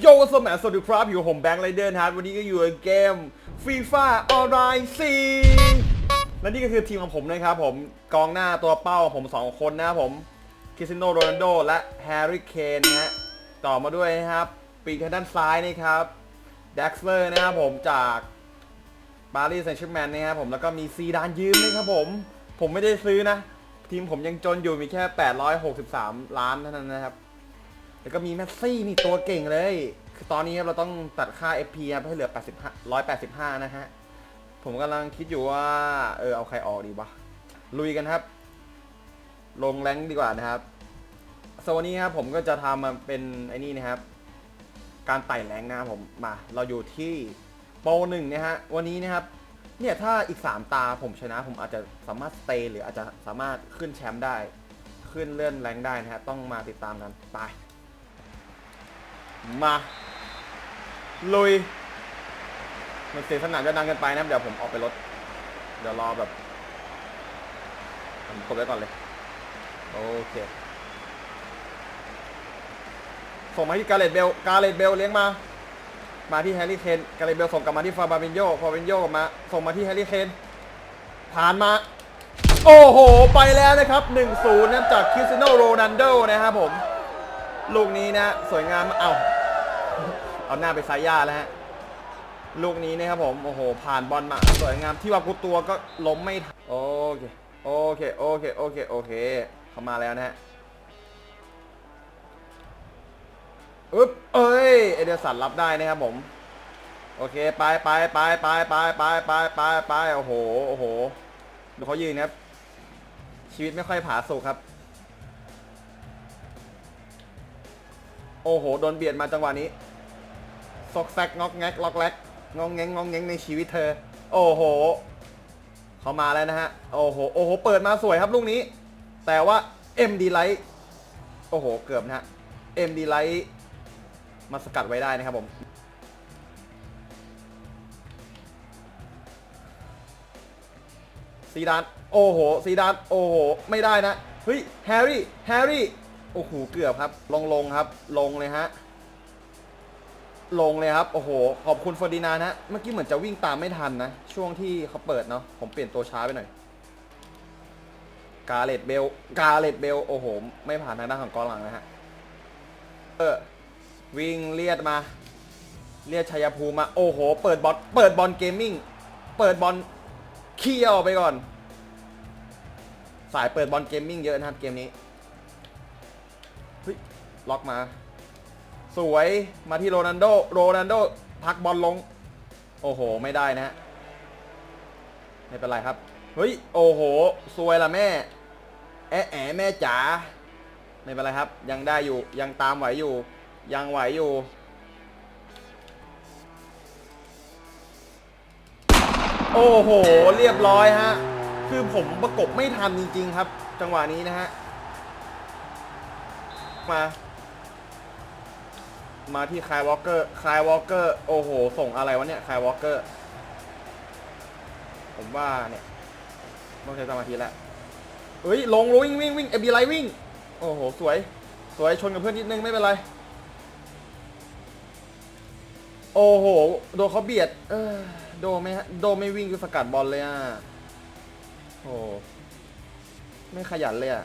โยกสมัยสวัสดีครับ อยู่ผมแบงค์ไรเดอร์นะครับวันนี้ก็อยู่ในเกมฟีฟ่าออนไลน์ซีและนี่ก็คือทีมของผมนะครับผมกองหน้าตัวเป้าผมสองคนนะครับผมคริสเตียโนโรนัลโดและแฮร์รี่เคนนะฮะต่อมาด้วยนะครับ ปีกทางด้านซ้ายนะครับดักเซอร์นะครับผมจากปารีสแซงต์แชร์แมงนะครับผมแล้วก็มีซีดานยืมนะครับผม ผมไม่ได้ซื้อนะ ทีมผมยังจนอยู่มีแค่ 863 ล้านเท่านั้นนะครับ แล้วก็มีแมสซี่นี่ตัวเก่งเลย คือตอนนี้ครับเราต้องตัดค่า FP ครับให้เหลือ 85 185 นะฮะ ผมกำลังคิดอยู่ว่า เออเอาใครออกดีวะ ลุยกันครับ ลงแรงดีกว่านะครับสวนนี้ครับผมก็จะทำมาเป็นไอ้นี่นะครับ การไต่แรงนะครับผมมา เราอยู่ที่โปรหนึ่งนะฮะ วันนี้นะครับ เนี่ยถ้าอีก 3 ตาผมชนะ ผมอาจจะสามารถสเตย์หรืออาจจะสามารถขึ้นแชมป์ได้ ขึ้นเลื่อนแรงได้นะฮะ ต้องมาติดตามกันไป มาลุย มันเสียงสนามจะดังเกินไปนะเดี๋ยวผมออกไปรถ เดี๋ยวรอแบบผมกดไว้ก่อนเลย โอเค ส่งมาที่กาเลตเบล กาเลตเบลเลี้ยงมา มาที่แฮร์รี่เคน กาเลตเบลส่งกลับมาที่ฟาบาบินโยฟาบาบินโยมา ส่งมาที่แฮร์รี่เคน ผ่านมา โอ้โห ไปแล้วนะครับ 1-0นะครับจากคริสเตียโนโรนัลโดนะครับผม ลูกนี้นะ สวยงาม เอ้า เอาหน้าไปซ้ายย่าแล้วฮะ ลูกนี้นะครับผม โอ้โห ผ่านบอลมาสวยงามที่ว่ากูตัวก็ล้มไม่ทันโอเค โอเค โอเค โอเค โอเค เข้ามาแล้วนะฮะอึ๊บเอ้ย เอเดอร์สันรับได้นะครับผม โอเค ไปไปไปไปไปไปไปไปไปโอ้โห โอ้โห ดูเขายืนครับ ชีวิตไม่ค่อยผาสุกครับ โอ้โห โดนเบียดมาจังหวะนี้ ซอกแซกงอกแงกล็อกแลกงองแงงงองแงงในชีวิตเธอ โอ้โห เขามาแล้วนะฮะ โอ้โห โอ้โห เปิดมาสวยครับลูกนี้ แต่ว่า MD Light โอ้โห เกือบนะฮะ MD Light มาสกัดไว้ได้นะครับผมซีดาน โอ้โหซีดาน โอ้โห ไม่ได้นะ เฮ้ย แฮร์รี่ แฮร์รี่ โอ้โห เกือบครับ ลงลงครับ ลงเลยฮะ ลงเลยครับ โอ้โห ขอบคุณฟอร์ดินานะ เมื่อกี้เหมือนจะวิ่งตามไม่ทันนะ ช่วงที่เขาเปิดเนาะ ผมเปลี่ยนตัวช้าไปหน่อย กาเลตเบล กาเลตเบล โอ้โห ไม่ผ่านทางด้านของกองหลังนะฮะ เออ วิ่งเลียดมา เลียดชัยภูมิมา โอ้โห เปิดบอล เปิดบอลเกมมิ่ง เปิดบอลเคี่ยวไปก่อน สายเปิดบอลเกมมิ่งเยอะนะครับเกมนี้ เฮ้ย ล็อกมา สวยมาที่โรนันโดโรนันโดพักบอลลง โอ้โห ไม่ได้นะฮะไม่เป็นไรครับ เฮ้ย โอ้โห สวยละแม่ แอะแอะแม่จ๋า ไม่เป็นไรครับ ยังได้อยู่ ยังตามไหวอยู่ ยังไหวอยู่ โอ้โห เรียบร้อยฮะ คือผมประกบไม่ทันจริงๆครับ จังหวะนี้นะฮะ มา มาที่คายวอลเกอร์คายวอลเกอร์โอ้โห ส่งอะไรวะเนี่ยคายวอลเกอร์ ผมว่าเนี่ยต้องใช้สมาธิแล้วเฮ้ย ลงวิ่งวิ่งวิ่งเอบีไลวิ่ง โอ้โห สวย สวย ชนกับเพื่อนนิดนึง ไม่เป็นไร โอ้โห โดนเขาเบียด เออโดไม่โดไม่วิ่งคือสกัดบอลเลยอะ โอ้ไม่ขยันเลยอะ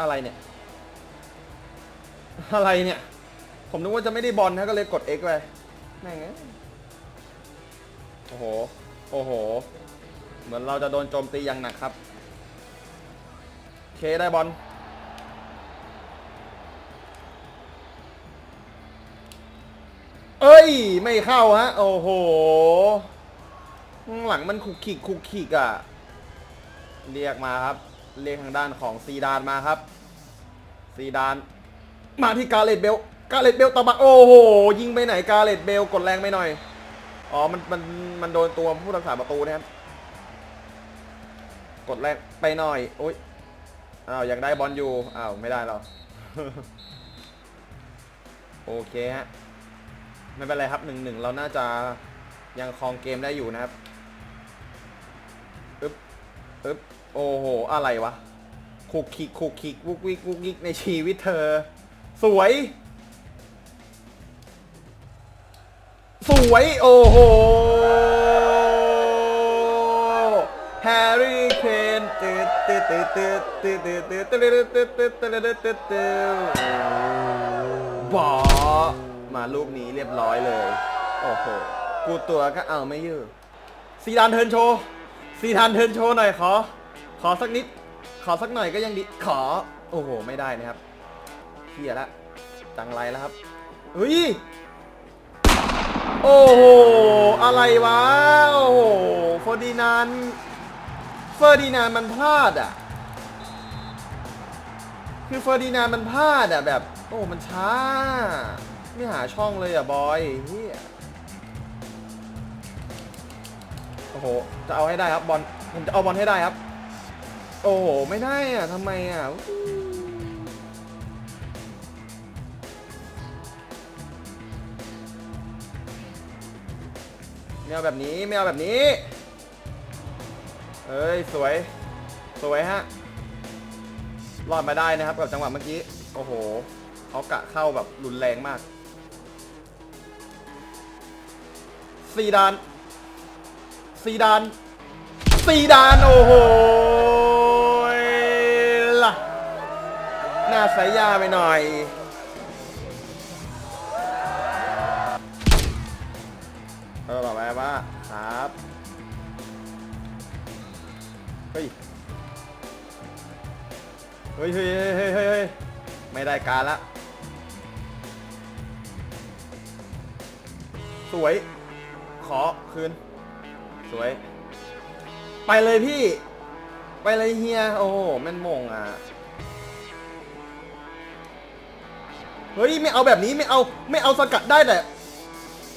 อะไรเนี่ย อะไรเนี่ย ผมนึกว่าจะไม่ได้บอลนะก็เลยกด X ไปแม่งเอ้ยโอ้โห โอ้โห เหมือนเราจะโดนโจมตีอย่างหนักครับ เคได้บอล เอ้ย ไม่เข้าฮะ โอ้โห หลังมันคุกคิกคุกคิกอะ เรียกมาครับ เรียกทางด้านของซีดานมาครับ ซีดาน มาที่กาเลตเบล กาเลตเบลตะบักโอ้โห ยิงไปไหนกาเลตเบลกดแรงไปหน่อย อ๋อ มันมันมันโดนตัวผู้รักษาประตูนะครับ กดแรงไปหน่อย โอ้ย อ้าวยังได้บอลอยู่ อ้าวไม่ได้หรอโอเคฮะ ไม่เป็นไรครับหนึ่งหนึ่งเราน่าจะยังครองเกมได้อยู่นะครับ อึ๊บอึ๊บโอ้โห อะไรวะคุกคิกคุกคิกวุกวิกวุกวิกในชีวิตเธอ สวย สวย โอ้โห แฮร์รี่เคนตืดตืดตืดตืดตืดตืดตืดตืดตืดตืดตืดตืดตืดตืดบอมาลูกนี้เรียบร้อยเลย โอ้โห กูตัวก็เอาไม่ยู่ซีดานเทินโชว์ ซีดานเทิร์นโชว์หน่อยขอ ขอสักนิด ขอสักหน่อยก็ยังดี ขอ โอ้โห ไม่ได้นะครับเฮียละ จังไรแล้วครับเฮ้ย โอ้โห อะไรวะ โอ้โหเฟอร์ดินานเฟอร์ดินานมันพลาดอะ คือเฟอร์ดินานมันพลาดอะแบบ โอ้ มันช้า ไม่หาช่องเลยอะ บอยเฮีย โอ้โห จะเอาให้ได้ครับบอล ผมจะเอาบอลให้ได้ครับ โอ้โห ไม่ได้อะทำไมอะ ไม่เอาแบบนี้ ไม่เอาแบบนี้ เอ้ย สวย สวยฮะ รอดมาได้นะครับกับจังหวะเมื่อกี้ โอ้โหเขากะเข้าแบบรุนแรงมากซีดาน ซีดานซีดานโอ้โหล่ะหน้าสายยาไปหน่อยเออบอกไปว่าครับเฮ้ยเฮ้ยเฮ้ยเฮ้ยเฮ้ยไม่ได้การละ สวย ขอคืน สวย ไปเลยพี่ ไปเลยเฮีย โอ้โหแม่นมงอะ เฮ้ย ไม่เอาแบบนี้ไม่เอาไม่เอาสกัดได้แต่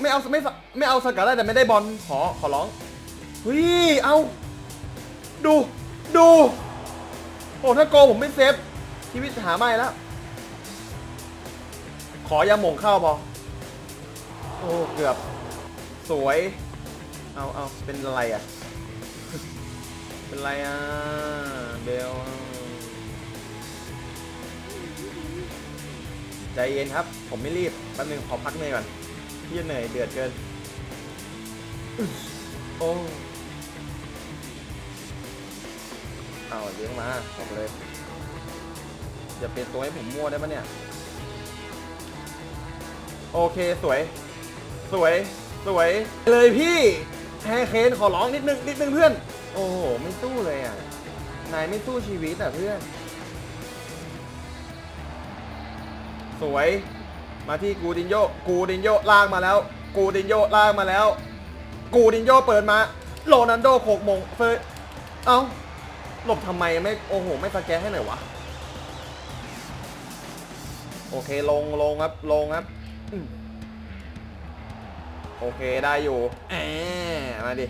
ไม่เอาไม่ไม่เอาสกัดได้แต่ไม่ได้บอลขอขอร้อง เฮ้ย เอา ดูดูโอ้ถ้าโกผมไม่เซฟชีวิตหาไม่แล้ว ขอยาหม่งเข้าพอโอ้ เกือบ สวย เอาเอาเป็นอะไรอะ เป็นไรอะ เบล ใจเย็นครับ ผมไม่รีบ แป๊บนึงขอพักเหนื่อยก่อนพี่เหนื่อยเดือดเกิน โอ้ เอาเลี้ยงมาบอกเลยจะเป็นตัวให้ผมมั่วได้ปะเนี่ย โอเคสวย สวย สวย เลยพี่ แฮร์เคนขอร้องนิดนึงนิดนึงเพื่อน โอ้โห ไม่สู้เลยอะ นายไม่สู้ชีวิตอะเพื่อน สวย มาที่กูดินโย กูดินโยลากมาแล้ว กูดินโยลากมาแล้ว กูดินโยเปิดมา โรนันโดโขกมงเฟยเอ้า หลบทำไมไม่ โอ้โห ไม่สแกนให้หน่อยวะ โอเค ลงลงครับ ลงครับ โอเคได้อยู่แอมมาดิ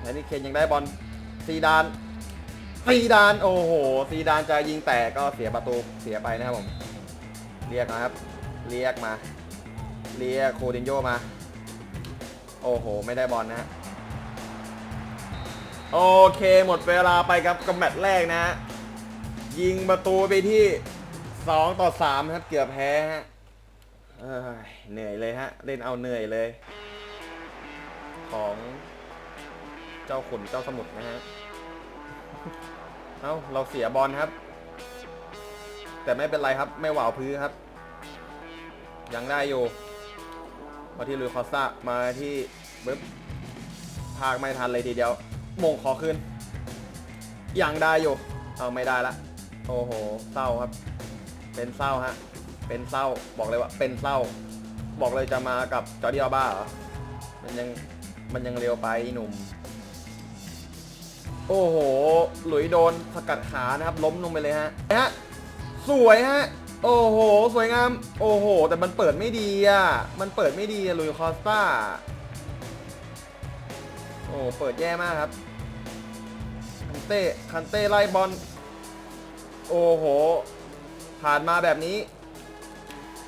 แฮร์รี่เคนยังได้บอลซีดานซีดานโอ้โหซีดานจะยิงแตกก็เสียประตูเสียไปนะครับผม เรียกนะครับ เรียกมา เรียกโคดินโยมา โอ้โห ไม่ได้บอลนะฮะโอเคหมดเวลาไปครับกับแมตช์แรกนะฮะ ยิงประตูไปที่2ต่อ3ครับเกือบแพ้ฮะเอ้ยเหนื่อยเลยฮะ เล่นเอาเหนื่อยเลย ของเจ้าขุนเจ้าสมุทรนะฮะ เอ้า เราเสียบอลครับ แต่ไม่เป็นไรครับ ไม่หวาวพื้นครับ ยังได้อยู่ มาที่ลุยคอสซามาที่บึ๊บพากไม่ทันเลยทีเดียวมงขอคืนยังได้อยู่ เอาไม่ได้ละ โอ้โห เศร้าครับ เป็นเศร้าฮะ เป็นเศร้า บอกเลยว่า เป็นเศร้า บอกเลยจะมากับจอร์ดิอาบ้าเหรอ มันยัง มันยังเร็วไปหนุ่ม โอ้โห หลุยโดนสกัดขานะครับ ล้มลงไปเลยฮะฮะ สวยฮะ โอ้โห สวยงาม โอ้โห แต่มันเปิดไม่ดีอะ มันเปิดไม่ดีอะลุยคอสตาโอ้ เปิดแย่มากครับ คันเต้ คันเต้ไล่บอล โอ้โห ผ่านมาแบบนี้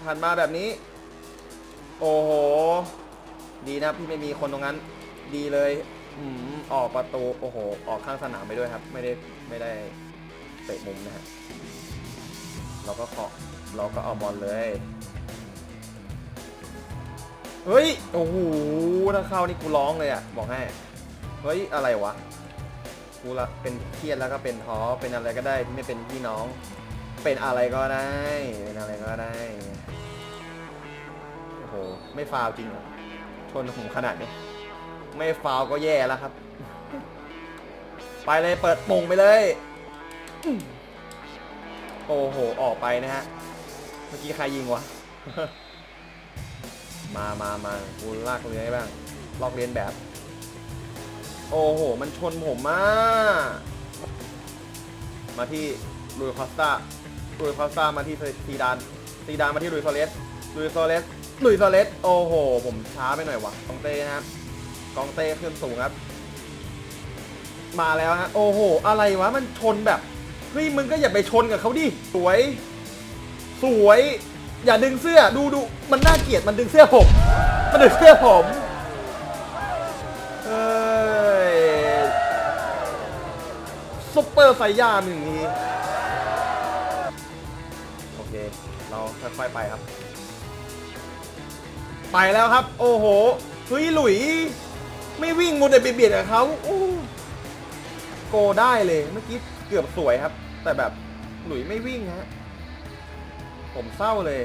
ผ่านมาแบบนี้ โอ้โห ดีนะครับที่ไม่มีคนตรงนั้น ดีเลยอืมออกประตู โอ้โห ออกข้างสนามไปด้วยครับ ไม่ได้ ไม่ได้เตะมุมนะฮะ เราก็เคาะเราก็เอาบอลเลย เฮ้ย โอ้โห ถ้าเข้านี่กูร้องเลยอะบอกให้ เฮ้ย อะไรวะ กูละเป็นเครียดแล้วก็เป็นท้อเป็นอะไรก็ได้ไม่เป็นพี่น้อง เป็นอะไรก็ได้ เป็นอะไรก็ได้โอ้โหไม่ฟาวจริงเหรอชนผมขนาดนี้ ไม่ฟาวก็แย่แล้วครับ ไปเลยเปิดมงไปเลย โอ้โห ออกไปนะฮะ เมื่อกี้ใครยิงวะ มามามากูลากเลื้อยบ้าง ลอกเลียนแบบ โอ้โห มันชนผมมากมาที่ลุยคอสตาลุยคอสตามาที่ซีดานซีดานมาที่ลุยโซเลสลุยโซเลสลุยโซเลสโอ้โห ผมช้าไปหน่อยวะกองเต้นะครับกองเต้ขึ้นสูงครับ มาแล้วฮะโอ้โห อะไรวะ มันชนแบบเฮ้ยมึงก็อย่าไปชนกับเขาดิ สวย สวย อย่าดึงเสื้อ ดูดู มันน่าเกลียด มันดึงเสื้อผม มันดึงเสื้อผม อร์ไซย่าหนึ่งทีโอเค เราค่อยๆไปครับ ไปแล้วครับ โอ้โหเฮ้ยหลุย ไม่วิ่งมูแต่เบียดๆกับเขาโอ้โกได้เลยเมื่อกี้เกือบสวยครับ แต่แบบหลุยไม่วิ่งฮะผมเศร้าเลย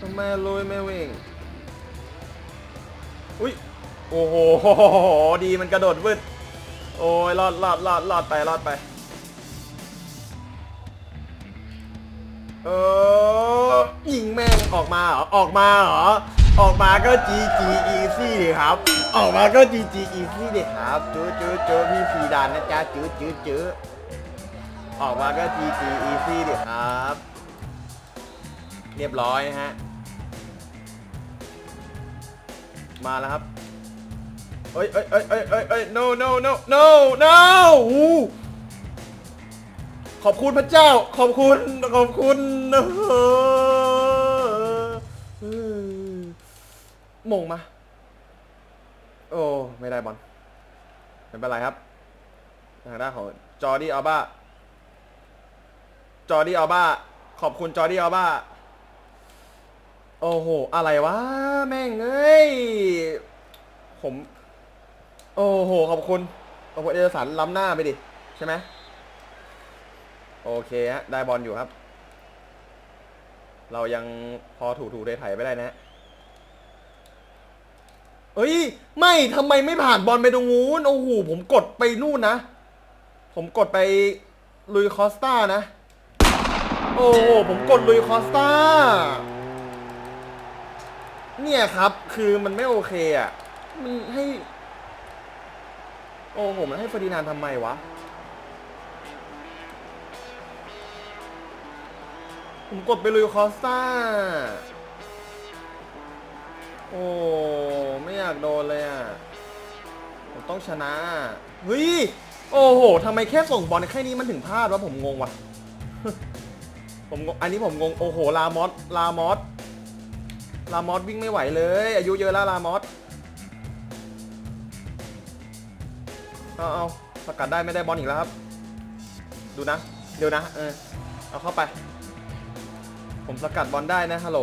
ทำไมลุยไม่วิ่งอุ้ยโอ้โห ดีมันกระโดดวืด โอ้ยรอดรอดรอดรอดไปรอดไปเออยิงแม่งออกมาเหรอออกมาเหรอออกมาก็ GG easy ดิครับ ออกมาก็ GG easy ดิครับจื้อจื้อจื้อพี่ฟีดานนะจ๊ะจื้อจื้อจื้อออกมาก็ GG easy ดิครับ เรียบร้อยนะฮะ มาแล้วครับ เอ้ยเอ้ยเอ้ยเอ้ยเอ้ยเอ้ย no no no no no อู้ขอบคุณพระเจ้า ขอบคุณ ขอบคุณเออเออมงมา โอ้ ไม่ได้บอลไม่เป็นไรครับ ทางด้านของจอร์ดี้อัลบ้า จอร์ดี้อัลบ้า ขอบคุณจอร์ดี้อัลบ้า โอ้โห อะไรวะ แม่งเอ้ย ผม โอ้โห ขอบคุณขอบคุณเอเดอร์สันล้ำหน้าไปดิ ใช่ไหมโอเคฮะ ได้บอลอยู่ครับ เรายังพอถูถูไถๆไปได้นะเอ้ย ไม่ทำไมไม่ผ่านบอลไปตรงนู้นโอ้โหผมกดไปนู่นนะ ผมกดไปลุยคอสตานะ โอ้โหผมกดลุยคอสตาเนี่ยครับ คือมันไม่โอเคอะ มันให้ โอ้โห มันให้เฟอร์ดินานทำไมวะผมกดไปลุยคอสตาโอ้ ไม่อยากโดนเลยอะ ผมต้องชนะเฮ้ย โอ้โหทำไมแค่ส่งบอลแค่นี้มันถึงพลาดวะผมงงว่ะผมงง อันนี้ผมงง โอ้โห ลามอส ลามอส ลามอสวิ่งไม่ไหวเลย อายุเยอะแล้วลามอส เอาเอาสกัดได้ไม่ได้บอลอีกแล้วครับ ดูนะ เดี๋ยวนะ เออ เอาเข้าไป ผมสกัดบอลได้นะ ฮัลโหล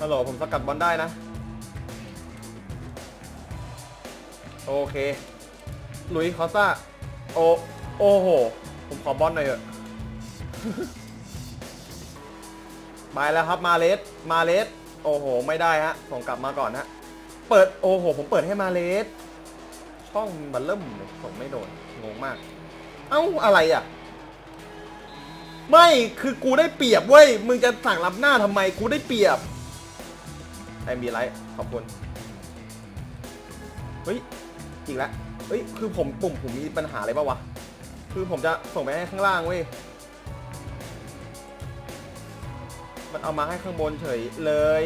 ฮัลโหล ผมสกัดบอลได้นะ โอเค ลุยคอสซ่า โอ โอ้โห ผมขอบอลหน่อยเถอะไปแล้วครับ มาเลส มาเลส โอ้โห ไม่ได้ฮะ ส่งกลับมาก่อนฮะ เปิด โอ้โห ผมเปิดให้มาเลส ช่องบัลเริ่มเลยส่งไม่โดน งงมาก เอ้า อะไรอะ ไม่คือกูได้เปรียบเว้ย มึงจะสั่งรับหน้าทำไมกูได้เปรียบไอมีไรขอบคุณ เฮ้ยอีกแล้วเฮ้ยคือผมปุ่มผมมีปัญหาอะไรปะวะ คือผมจะส่งไปให้ข้างล่างเว้ยมันเอามาให้ข้างบนเฉยเลย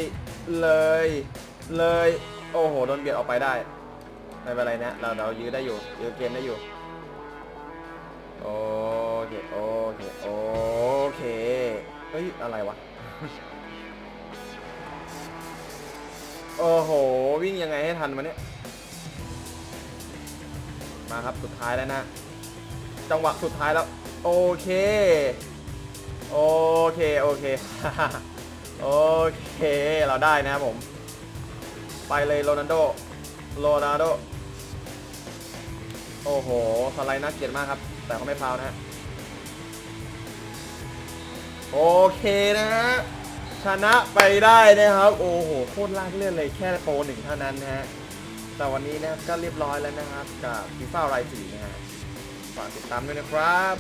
เลยเลย โอ้โหโดนเบียดออกไปได้ ไม่เป็นไรนะ เราเรายื้อได้อยู่ ยื้อเกมได้อยู่ โอเค โอเค โอเค เฮ้ย อะไรวะโอโอ้โห วิ่งยังไงให้ทันมาเนี่ย มาครับ สุดท้ายแล้วนะ จังหวะสุดท้ายแล้ว โอเค โอเค โอเค โอเค เราได้นะครับผม ไปเลยโรนัลโด โรนัลโด โอ้โห สไลด์น่าเกลียดมากครับ แต่เขาไม่พาวนะฮะ โอเคนะฮะ ชนะไปได้นะครับ โอ้โห โคตรลากเลื่อนเลยแค่โปรหนึ่งเท่านั้นนะฮะ แต่วันนี้นะก็เรียบร้อยแล้วนะครับ กับฟีฟ่าไรสีนะฮะ ฝากติดตามด้วยนะครับ